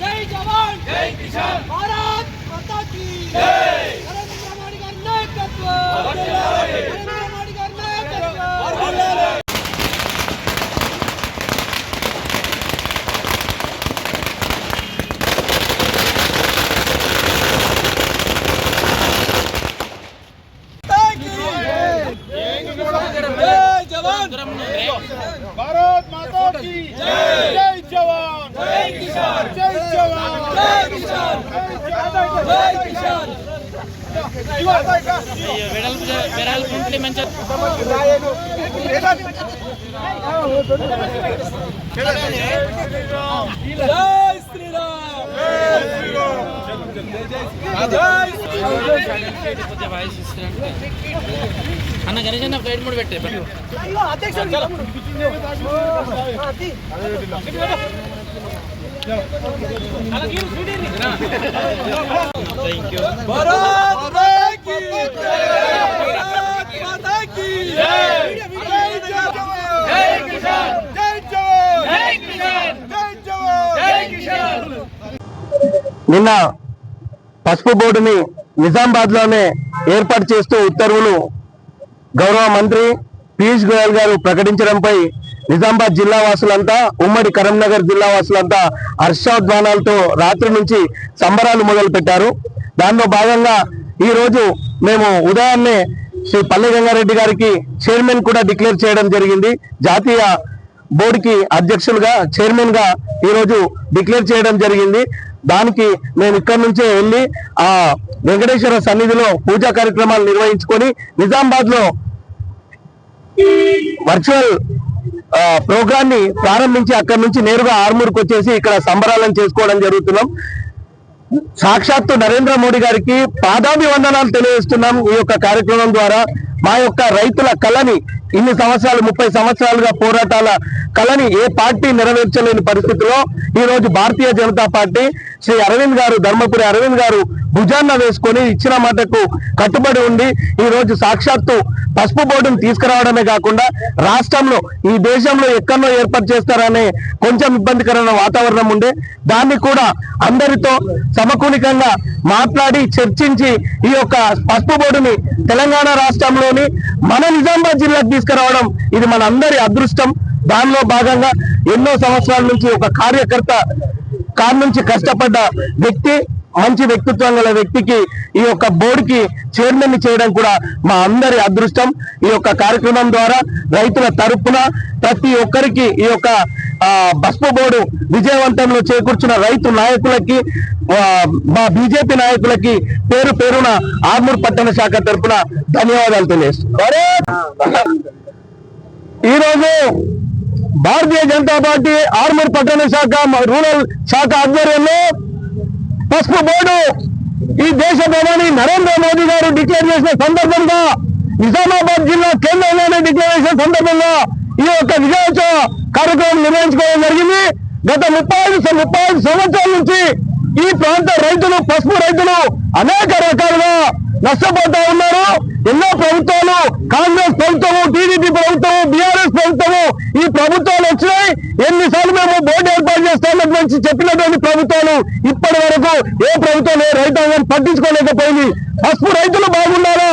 జై జవాన్ జై కిసాన్ భారత్ మాతా కీ జై జై శ్రీరామ్ జై అన్న గణేష్ అన్న ఫ్లైట్ మోడ్ పెట్టే భారత్ మాతా నిన్న పసుపు బోర్డుని నిజామాబాద్లోనే ఏర్పాటు చేస్తూ ఉత్తర్వులు గౌరవ మంత్రి పీయూష్ గోయల్ గారు ప్రకటించడంపై నిజామాబాద్ జిల్లా వాసులంతా ఉమ్మడి కరీంనగర్ జిల్లా వాసులంతా హర్షోద్వానాలతో రాత్రి నుంచి సంబరాలు మొదలు పెట్టారు దానిలో భాగంగా ఈ రోజు మేము ఉదయాన్నే శ్రీ పల్లె గంగారెడ్డి గారికి చైర్మన్ కూడా డిక్లేర్ చేయడం జరిగింది. జాతీయ బోర్డుకి అధ్యక్షులుగా చైర్మన్గా డిక్లేర్ చేయడం జరిగింది. దానికి మేము ఇక్కడి నుంచే వెళ్ళి ఆ వెంకటేశ్వర సన్నిధిలో పూజా కార్యక్రమాలు నిర్వహించుకొని నిజామాబాద్లో వర్చువల్ ప్రోగ్రామ్ని ప్రారంభించి అక్కడి నుంచి నేరుగా ఆర్మూర్కి వచ్చేసి ఇక్కడ సంబరాలను చేసుకోవడం జరుగుతున్నాం. సాక్షాత్తు నరేంద్ర మోడీ గారికి పాదాభివందనాలు తెలియజేస్తున్నాం ఈ యొక్క కార్యక్రమం ద్వారా. మా యొక్క రైతుల కళని ఇన్ని సంవత్సరాలు ముప్పై సంవత్సరాలుగా పోరాటాల కళని ఏ పార్టీ నెరవేర్చలేని పరిస్థితిలో ఈ రోజు భారతీయ జనతా పార్టీ శ్రీ అరవింద్ గారు ధర్మపురి అరవింద్ గారు భుజాన్న వేసుకొని ఇచ్చిన మాటకు కట్టుబడి ఉండి ఈ రోజు సాక్షాత్తు పసుపు బోర్డును తీసుకురావడమే కాకుండా రాష్ట్రంలో ఈ దేశంలో ఎక్కడో ఏర్పాటు చేస్తారనే కొంచెం ఇబ్బందికరమైన వాతావరణం ఉండే. దాన్ని కూడా అందరితో సమకూలికంగా మాట్లాడి చర్చించి ఈ యొక్క పసుపు బోర్డుని తెలంగాణ రాష్ట్రంలోని మన నిజామాబాద్ జిల్లాకు తీసుకురావడం ఇది మన అందరి అదృష్టం. దానిలో భాగంగా ఎన్నో సంవత్సరాల నుంచి ఒక కార్యకర్త కారు నుంచి కష్టపడ్డ వ్యక్తి మంచి వ్యక్తిత్వం గల వ్యక్తికి ఈ యొక్క బోర్డుకి చైర్మన్ చేయడం కూడా మా అందరి అదృష్టం. ఈ యొక్క కార్యక్రమం ద్వారా రైతుల తరపున ప్రతి ఒక్కరికి ఈ యొక్క బస్పు బోర్డు విజయవంతంలో చేకూర్చిన రైతు నాయకులకి మా బీజేపీ నాయకులకి పేరు పేరున ఆర్మూర్ పట్టణ శాఖ తరపున ధన్యవాదాలు తెలియజేస్తున్నాం. ఈ రోజు భారతీయ జనతా పార్టీ ఆర్మూర్ పట్టణ శాఖ రూరల్ శాఖ ఆధ్వర్యంలో పసుపు బోర్డు ఈ దేశ ప్రధాని నరేంద్ర మోదీ గారు డిక్లేర్ చేసిన సందర్భంగా నిజామాబాద్ జిల్లా కేంద్రంలోనే డిక్లేర్ చేసిన సందర్భంగా ఈ యొక్క విజయోత్సవ కార్యక్రమం నిర్వహించుకోవడం జరిగింది. గత ముప్పై ఐదు ముప్పై ఐదు సంవత్సరాల నుంచి ఈ ప్రాంత రైతులు పసుపు రైతులు అనేక రకాలుగా నష్టపోతా ఉన్నారు. ఎన్నో ఏ ప్రభుత్వం ఏ రైతాంగం పట్టించుకోలేకపోయింది. పసుపు రైతులు బాగుండాలా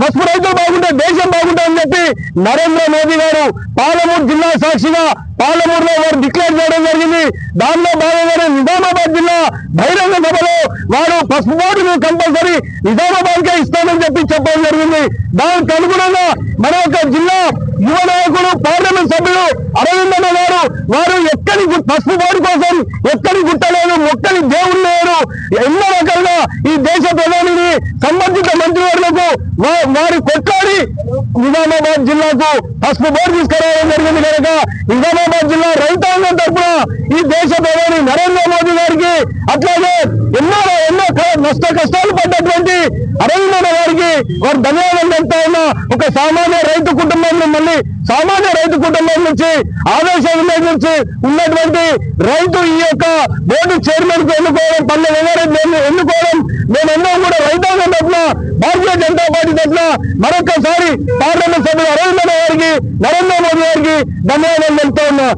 పసుపు రైతులు బాగుంటే దేశం బాగుంటుందని చెప్పి నరేంద్ర మోదీ గారు పాలమూరు జిల్లా సాక్షిగా పాలమూరులో వారు డిక్లేర్ చేయడం జరిగింది. దానిలో భాగంగానే నిజామాబాద్ జిల్లా బహిరంగ సభలో వారు పసుపు బోర్డును కంపల్సరీ నిజామాబాద్ కే ఇస్తామని చెప్పి చెప్పడం జరిగింది. దానికి అనుగుణంగా మన యొక్క జిల్లా యువ నాయకుడు పార్లమెంట్ సభ్యులు అరవిందన్న గారు వారు ఎక్కడి పసుపు బోర్డు కోసం ఎక్కడి గుట్టలేదు మొక్కని దేవుడు లేరు. ఎన్నో రకాలుగా ఈ దేశ ప్రధానిని సంబంధిత మంత్రివర్లకు వారు కొట్లాడి నిజామాబాద్ జిల్లాకు పసుపు బోర్డు తీసుకురావడం జరిగింది కనుక నిజామాబాద్ జిల్లా రైతాంగం తరఫున ఈ దేశ ప్రధాని నరేంద్ర మోదీ గారికి అట్లాగే ఎన్నో ఎన్నో నష్ట కష్టాలు పడ్డటువంటి అరవిందన్న గారికి వారు ధన్యవాదాలు చెప్తా ఉన్నా. ఒక సామాన్య రైతు కుటుంబం మళ్ళీ సామాన్య రైతు కుటుంబం నుంచి ఆదేశాల నుంచి ఉన్నటువంటి రైతు ఈ యొక్క బోర్డు చైర్మన్కు ఎన్నుకోవడం పల్లె వెంగారెడ్డి ఎన్నుకోవడం మేమందరం కూడా రైతాంగం తరఫున భారతీయ జనతా పార్టీ తరఫున మరొకసారి పార్లమెంట్ సభ్యులు అరవిందన్న గారికి నరేంద్ర మోదీ గారికి ధన్యవాదాలు చెప్తా ఉన్నా.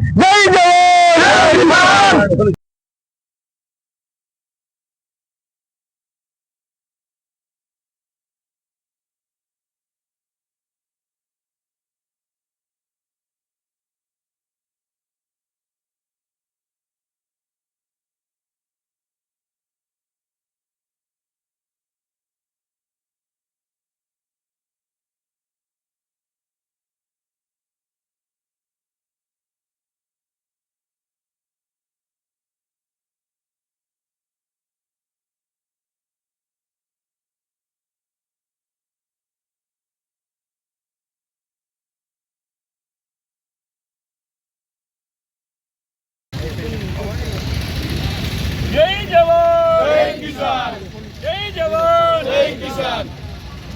జై జవాన్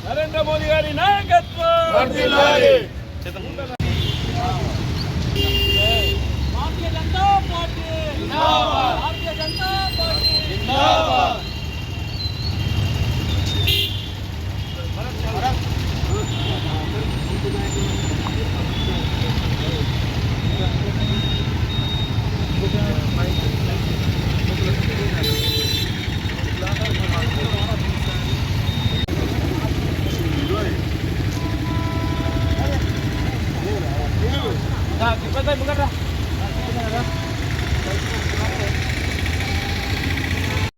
నరేంద్ర మోదీ గారి నాయకత్వం. భారతీయ జనతా పార్టీ. భారతీయ జనతా పార్టీ రా, తిప్పేద్దాం, ముంగట్రా.